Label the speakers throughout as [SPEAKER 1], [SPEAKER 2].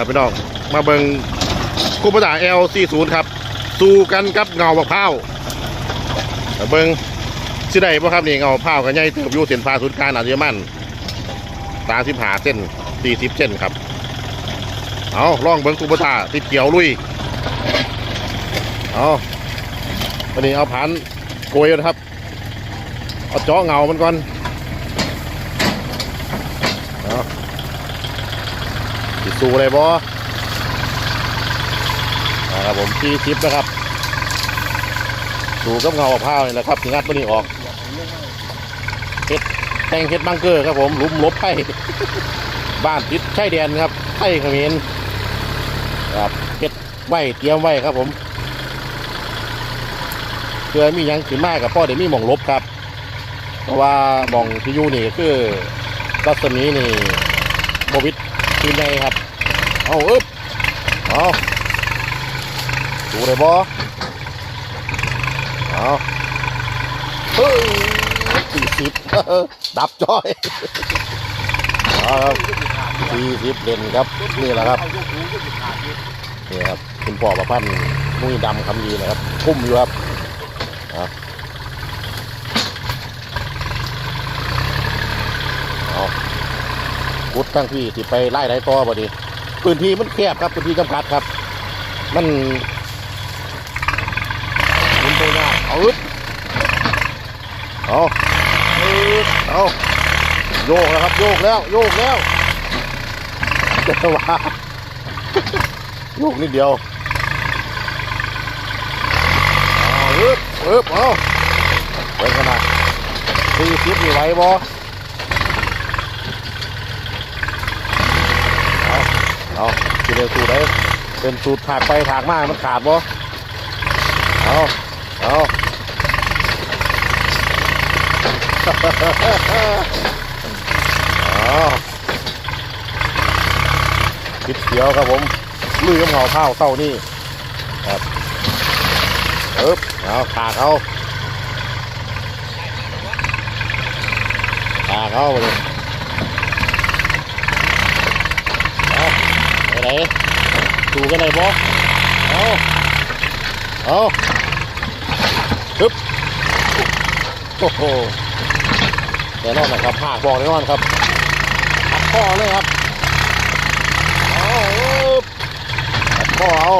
[SPEAKER 1] ครับพี่น้องมาเบิงคูปตา L40 ครับ สู้กันกับเงาบักพร้าเบิงสิได้บ่ครับนี่เงาบักพร้ากันใหญ่เติบอยู่เส้นผ่าศูนย์กลางอาเยมันตาสิบหาเส้นสี่สิบเส้นครับ เอาลองเบิงคูปตาติดเกี่ยวลุยเอาวันนี้เอาผ่านโกยนะครับเอาเจาะเงามันก่อนเอา สิสู้เลยบ่นะครับผมที่ชิปนะครับสูกับเงาบักพร้าวนี่ยแหละครับที่งัดตัวนี้ออกเฮ็ดแตงเฮ็ดบังเกอร์ครับผมลุมลบไผ่บ้านติดชายแดนครับไทยเขมรครับเฮ็ดไว้เตรียมไว้ครับผมเพื่อมียังขึ้นมากับพ่อเดี๋ยวมีหม่องลบครับ เพราะว่าหม่องที่อยู่นี่คือรัศมีนี่โบวิด คืนใหญ่ครับ เอาอึ๊บเอาดูเลยบอเอาเฮ้ยสี่สิบดับจ้อยเอาครับสี่สิบเด่นครับ นี่แหละครับนี่ครับ คุณพ่อประพันธ์มุ้ยดำคำยีนะครับ คุ้มอยู่ครับเอาเอา กุดตั้งที่ที่ไปไล่ไล่ต่อบ่ดีพื้นที่มันแคบครับพื้นที่จำกัดครับ มันมันไปยากเอาอึดเอาอึดเอาโยกแล้วครับโยกแล้วโยกแล้วจะว่าลูกนิดเดียวเอาอึบอึบเอาเป็นขนาดสี่สิบนี่ไหวบ่เอา เอาสิเดียวสูดได้เป็นสูตรถากไปถากมากมันขาดบ่เอาเอาเอาคิดเดียวครับผมลุยกับเหงาเท้าเต้านี่ครับเอ๊บเอาขากเอาขากเอาไปเลยเอาไปไหน ดูกันหนบอสเอาเอาฮึบโอ้โหแน่นอนนะครับหากบอกแน่นอนครับอัดข้อเลยครับเอาอึ๊บตัดข้อเอา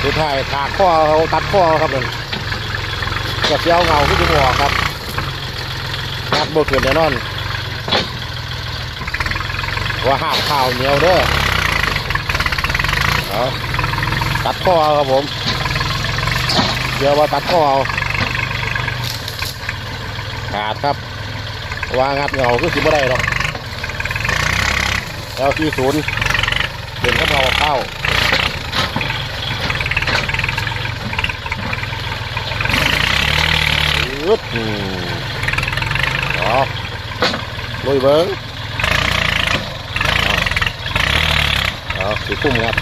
[SPEAKER 1] คือถ่ายถาข้อเขาตัดข้อครับเลยกับเจ้าเงาขึ้นจมูกครับ งัดบเกินแน่นอนว่าห้ามข้าวเหนียวเด้อเอาตัดข้อเอาครับผมเดี๋ยวว่าตัดข้อเอาขาดครับว่างัดเงาคือสิบ่ได้หรอกแล้วที่ศูนย์เปลี่ยนกับเงาเข้าอึด อืมอ๋อลุยเบิ้งเอาเอาสิคุ้มงัด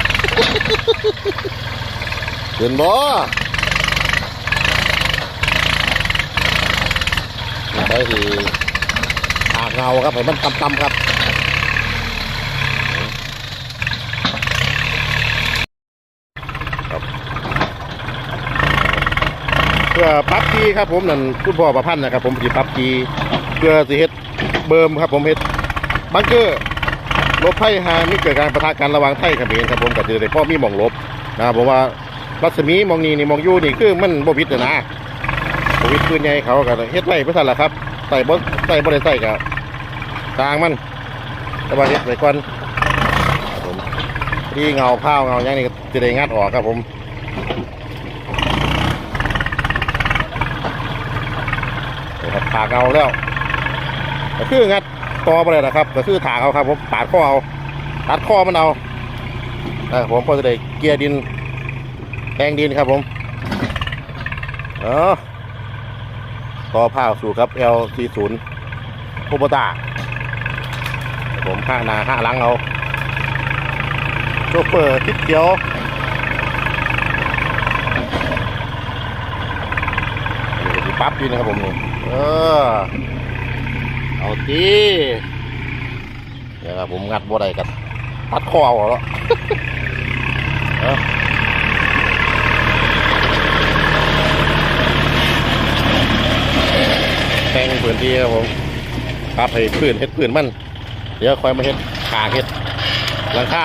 [SPEAKER 1] เปลี่ยนบ่ไปที่หากเงาครับให้มันต่ำๆครับครับเพื่อปรับทีครับผมนั่นคุณพ่อประพันธ์นะครับผมสิปรับที เพื่อสิเฮ็ดเบิ่มครับผมเฮ็ดบังเกอร์ลบไพ่หาไม่เกิดการประทะกันระหว่างไทยเขมรครับผมก็จะได้พ่อมีมองลบนะครับผมว่ารัศมีมองนี้นี่มองยู่นี่คือมันบ่ผิดนะบ่ผิดปืนใหญ่เขาก็เฮ็ดไว้เพื่อสั่นละครับใส่บ่ใส่บ่ได้ใส่ก็ทางมันแต่ว่าเฮ็ดไปก่อนครับผมที่เงาเผาเงาอย่างนี้จะได้งัดออกครับผมครับถากเงาแล้ว ก็คืองัดตอไปเลยนะครับ ก็คือถากเอาครับผมปาดข้อเอาตัดข้อมันเอาเออผมก็จะได้เกียร์ดินแดงดินครับผมเออต่อผ้าสู่ครับ L40 คูโบตาผมห้านาห้าหลังเอาโชเฟอร์ทิศเขียวปั๊บอยู่นะครับผมนี่เออ ดีเนี่ยครับผมงัดบัวใดกันตัดคอเอาแล้วเอาแต่งพื้นที่ครับผมปรับให้พื้นเฮ็ดพื้นมัน เดี๋ยวคอยมาเฮ็ดขาเฮ็ดหลังคา